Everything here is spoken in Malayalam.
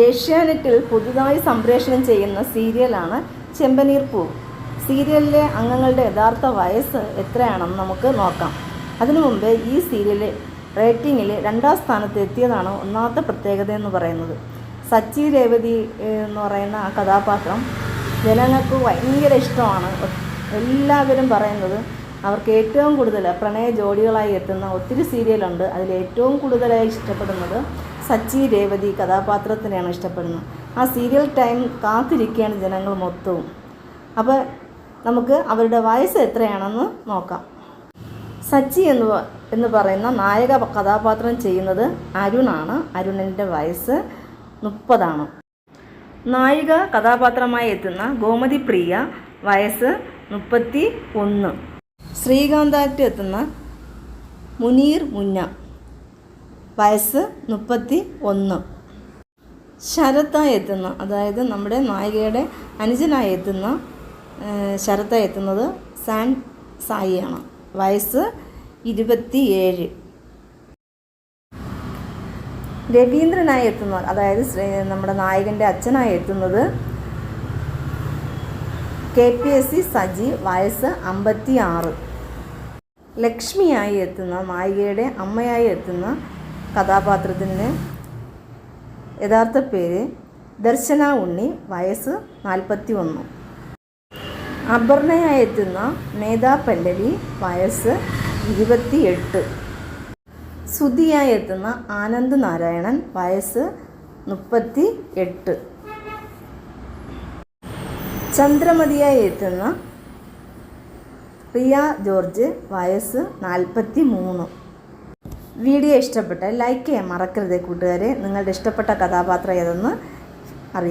ഏഷ്യാനെറ്റിൽ പുതുതായി സംപ്രേഷണം ചെയ്യുന്ന സീരിയലാണ് ചെമ്പനീർ പൂ. സീരിയലിലെ അംഗങ്ങളുടെ യഥാർത്ഥ വയസ്സ് എത്രയാണെന്ന് നമുക്ക് നോക്കാം. അതിനു മുമ്പ് ഈ സീരിയൽ റേറ്റിംഗിൽ രണ്ടാം സ്ഥാനത്ത് എത്തിയതാണ് ഒന്നാമത്തെ പ്രത്യേകത എന്ന് പറയുന്നത്. സച്ചി രേവതി എന്ന് പറയുന്ന ആ കഥാപാത്രം ജനങ്ങൾക്ക് ഭയങ്കര ഇഷ്ടമാണ്. എല്ലാവരും പറയുന്നത് അവർക്ക് ഏറ്റവും കൂടുതൽ പ്രണയ ജോഡികളായി എത്തുന്ന ഒത്തിരി സീരിയലുണ്ട്. അതിൽ ഏറ്റവും കൂടുതലായി ഇഷ്ടപ്പെടുന്നത് സച്ചി രേവതി കഥാപാത്രത്തിനെയാണ് ഇഷ്ടപ്പെടുന്നത്. ആ സീരിയൽ ടൈം കാത്തിരിക്കുകയാണ് ജനങ്ങൾ മൊത്തവും. അപ്പോൾ നമുക്ക് അവരുടെ വയസ്സ് എത്രയാണെന്ന് നോക്കാം. സച്ചി എന്ന് എന്ന് പറയുന്ന നായക കഥാപാത്രം ചെയ്യുന്നത് അരുണാണ്. അരുണിന്റെ വയസ്സ് മുപ്പതാണ്. നായിക കഥാപാത്രമായി എത്തുന്ന ഗോമതി പ്രിയ വയസ്സ് മുപ്പത്തി ഒന്ന്. ശ്രീകാന്താറ്റ് എത്തുന്ന മുനീർ മുന്ന വയസ്സ് മുപ്പത്തി ഒന്ന് ശരത്തായി എത്തുന്ന അതായത് നമ്മുടെ നായികയുടെ അനുജനായി എത്തുന്ന ശരത്തായി എത്തുന്നത് സാൻ സായിയാണ്. വയസ്സ് ഇരുപത്തിയേഴ്. രവീന്ദ്രനായി എത്തുന്ന അതായത് നമ്മുടെ നായകന്റെ അച്ഛനായി എത്തുന്നത് K P S C Saji വയസ്സ് അമ്പത്തി ആറ് ലക്ഷ്മിയായി എത്തുന്ന നായികയുടെ അമ്മയായി എത്തുന്ന കഥാപാത്രത്തിന്റെ യഥാർത്ഥ പേര് ദർശന ഉണ്ണി വയസ്സ് നാൽപ്പത്തി ഒന്ന് അപർണയായി എത്തുന്ന നേതാ പല്ലവി വയസ്സ് ഇരുപത്തി എട്ട് സുധിയായി എത്തുന്ന ആനന്ദ് നാരായണൻ വയസ്സ് മുപ്പത്തി എട്ട് ചന്ദ്രമതിയായി എത്തുന്ന റിയ ജോർജ് വയസ്സ് നാൽപ്പത്തി മൂന്ന് വീഡിയോ ഇഷ്ടപ്പെട്ടാൽ ലൈക്ക് ചെയ്യാൻ മറക്കരുത് കൂട്ടുകാരെ. നിങ്ങളുടെ ഇഷ്ടപ്പെട്ട കഥാപാത്രം ഏതെന്ന് അറിയിക്കും